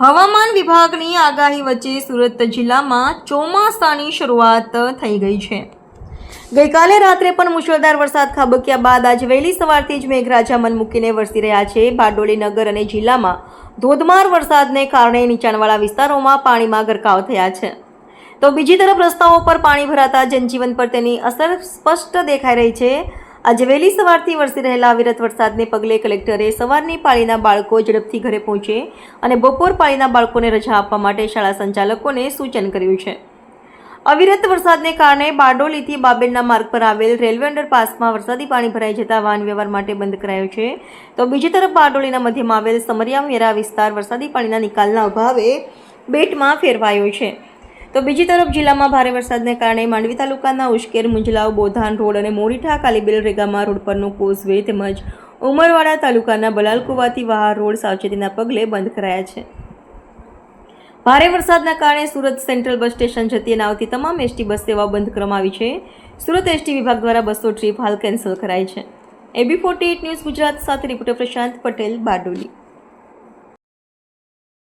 હવામાન વિભાગની આગાહી વચ્ચે સુરત જિલ્લામાં ચોમાસાની શરૂઆત થઈ ગઈ છે. ગઈકાલે રાત્રે પણ મુશળધાર વરસાદ ખાબક્યા બાદ આજ વહેલી સવારથી જ મેઘરાજા મન મૂકીને વરસી રહ્યા છે. બારડોલી નગર અને જિલ્લામાં ધોધમાર વરસાદને કારણે નીચાણવાળા વિસ્તારોમાં પાણીમાં ગરકાવ થયા છે. તો બીજી તરફ રસ્તાઓ પર પાણી ભરાતા જનજીવન પર તેની અસર સ્પષ્ટ દેખાઈ રહી છે. આજે વહેલી સવારથી વરસી રહેલા અવિરત વરસાદને પગલે કલેક્ટરે સવારની પાળીના બાળકો ઝડપથી ઘરે પહોંચે અને બપોર પાળીના બાળકોને રજા આપવા માટે શાળા સંચાલકોને સૂચન કર્યું છે. અવિરત વરસાદને કારણે બારડોલીથી બાબેલના માર્ગ પર આવેલ રેલવે અંડરપાસમાં વરસાદી પાણી ભરાઈ જતા વાહન વ્યવહાર માટે બંધ કરાયો છે. તો બીજી તરફ બારડોલીના મધ્યમાં આવેલ સમરિયા વેરા વિસ્તાર વરસાદી પાણીના નિકાલના અભાવે બેટમાં ફેરવાયો છે. તો બીજી તરફ જિલ્લામાં ભારે વરસાદને કારણે માંડવી તાલુકાના ઉશ્કેર, મુંજલાવ, બોધાન રોડ અને મોરીઠા કાલીબેલ રેગામા રોડ પરનો કોઝવે તેમજ ઉમરવાડા તાલુકાના બલાલકુવાથી વહાર રોડ સાવચેતીના પગલે બંધ કરાયા છે. ભારે વરસાદના કારણે સુરત સેન્ટ્રલ બસ સ્ટેશન જતી અને આવતી તમામ એસટી બસ સેવાઓ બંધ કરવામાં આવી છે. સુરત એસટી વિભાગ દ્વારા બસો ટ્રીપ હાલ કેન્સલ કરાઈ છે. એબી ફોર્ટી ન્યૂઝ ગુજરાત સાથે રિપોર્ટર પ્રશાંત પટેલ બારડોલી.